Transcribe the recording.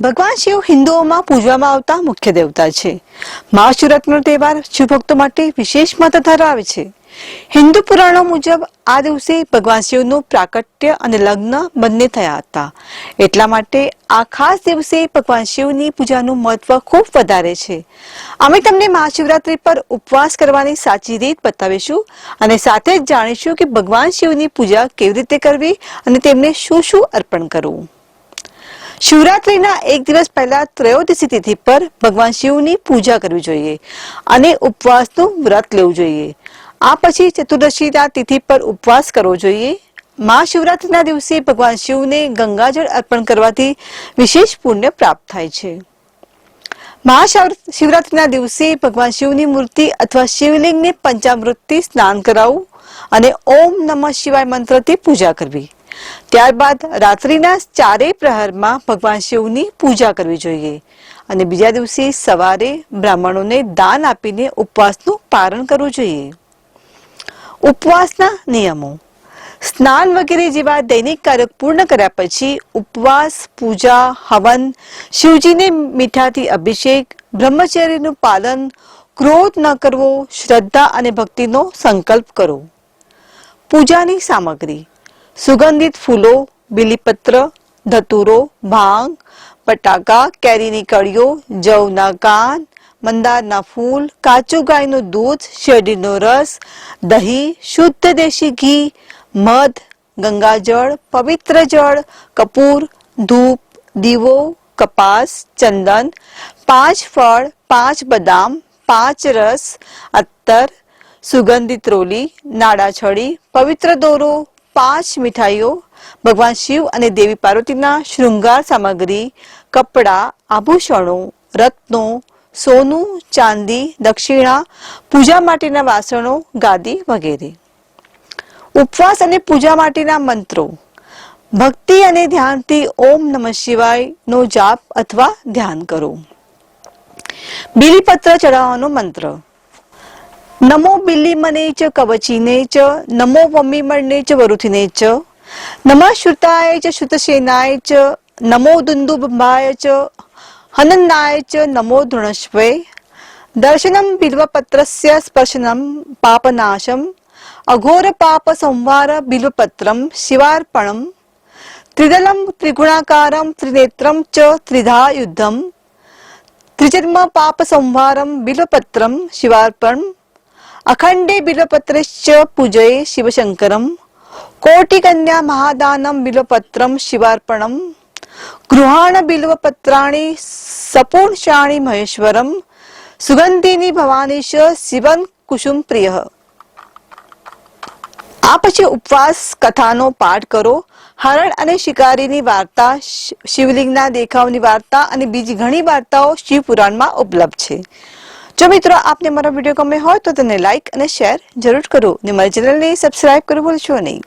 ભગવાન શિવ હિન્દુઓમાં પૂજવામાં આવતા મુખ્ય દેવતા છે. મહાશિવરાત્રિનો તહેવાર શિવભક્તો માટે વિશેષ મહત્વ ધરાવે છે. હિન્દુ પુરાણો મુજબ આ દિવસે ભગવાન શિવનું પ્રાકટ્ય અને લગ્ન બંને થયા હતા. એટલા માટે આ ખાસ દિવસે ભગવાન શિવની પૂજાનું મહત્વ ખૂબ વધારે છે. અમે તમને મહાશિવરાત્રિ પર ઉપવાસ કરવાની સાચી રીત બતાવીશું અને સાથે જ જાણીશું કે ભગવાન શિવની પૂજા કેવી રીતે કરવી અને તેમને શું શું અર્પણ કરવું. શિવરાત્રીના એક દિવસ પહેલા ત્રયોદશી તિથિ પર ભગવાન શિવની પૂજા કરવી જોઈએ અને ઉપવાસનું વ્રત લેવું જોઈએ. આ પછી ચતુર્દશીના તિથિ પર ઉપવાસ કરવો જોઈએ. મહા શિવરાત્રીના દિવસે ભગવાન શિવને ગંગાજળ અર્પણ કરવાથી વિશેષ પુણ્ય પ્રાપ્ત થાય છે. મહાશિવરાત્રિના દિવસે ભગવાન શિવની મૂર્તિ અથવા શિવલિંગને પંચામૃતથી સ્નાન કરાવવું અને ઓમ નમઃ શિવાય મંત્રથી પૂજા કરવી. ત્યારબાદ રાત્રિના ચારેય પ્રહરમાં ભગવાન શિવની પૂજા કરવી જોઈએ. અને બીજા દિવસે સવારે બ્રાહ્મણોને દાન આપીને ઉપવાસનું પારણ કરવું જોઈએ. ઉપવાસના નિયમો. સ્નાન વગેરે જેવા દૈનિક કાર્ય પૂર્ણ કર્યા પછી ઉપવાસ, પૂજા, હવન, શિવજીને મીઠાથી અભિષેક, બ્રહ્મચર્યનું પાલન, ક્રોધ ન કરવો, શ્રદ્ધા અને ભક્તિનો સંકલ્પ કરો. પૂજાની સામગ્રી. સુગંધિત ફૂલો, બીલીપત્ર, ધતુરો, ભાંગ, બટાકા, કેરીની કળીઓ, જવના કાન, મંદારના ફૂલ, કાચું ગાયનું દૂધ, શેરડીનો રસ, દહીં, શુદ્ધ દેશી ઘી, મધ, ગંગાજળ, પવિત્ર જળ, કપૂર, ધૂપ, દીવો, કપાસ, ચંદન, પાંચ ફળ, પાંચ બદામ, પાંચ રસ, અત્તર, સુગંધિત રોલી નાડા છડી પવિત્ર દોરો પાંચ મીઠાઈઓ, ભગવાન શિવ અને દેવી પાર્વતીના શૃંગાર સામગ્રી, કપડાં, આભૂષણો, રત્નો, સોનું, ચાંદી, દક્ષિણા, પૂજા માટેના વાસણો, ગાદી વગેરે. ઉપવાસ અને પૂજા માટેના મંત્રો. ભક્તિ અને ધ્યાનથી ઓમ નમઃ શિવાય નો જાપ અથવા ધ્યાન કરો. બીલીપત્ર ચઢાવવાનો મંત્ર. नमो बिल्ली मनेच कवचिनेच नमो वम्मी मरणेच वरुथिनेच नम श्रुताय च श्रुतसेनाय च नमो दुंदुबाय च हनन्नाय च नमो धृणश्वे दर्शनम बिल्वपत्रस्य स्पर्शनम पापनाशम अघोर पाप संवार बिल्वपत्रम शिवार्पणम त्रिदलम त्रिगुणाकारम त्रिनेत्रम च त्रिधा युद्धम त्रिजन्म पाप संहारम बिल्वपत्रम शिवार्पणम અખંડે બિલ્વપત્રશ્ચ પૂજયે શિવશંકરમ કોટિકન્યા મહાદાનમ બિલ્વપત્રમ શિવાર્પણમ ગૃહાણ બિલ્વપત્રાણી સપૂર્ષાણી મહેશ્વરમ સુગંધિની ભવાનીશ શિવન કુસુમ પ્રિય આ પછી ઉપવાસ કથાનો પાઠ કરો હરણ અને શિકારીની વાર્તા શિવલિંગના દેખાવની વાર્તા અને બીજી ઘણી વાર્તાઓ શિવ પુરાણમાં ઉપલબ્ધ છે જો મિત્રો આપને મારો વીડિયો ગમે હોય તો તેને લાઈક અને શેર જરૂર કરો અને મારી ચેનલને સબસ્ક્રાઇબ કરવું ભૂલશો નહીં.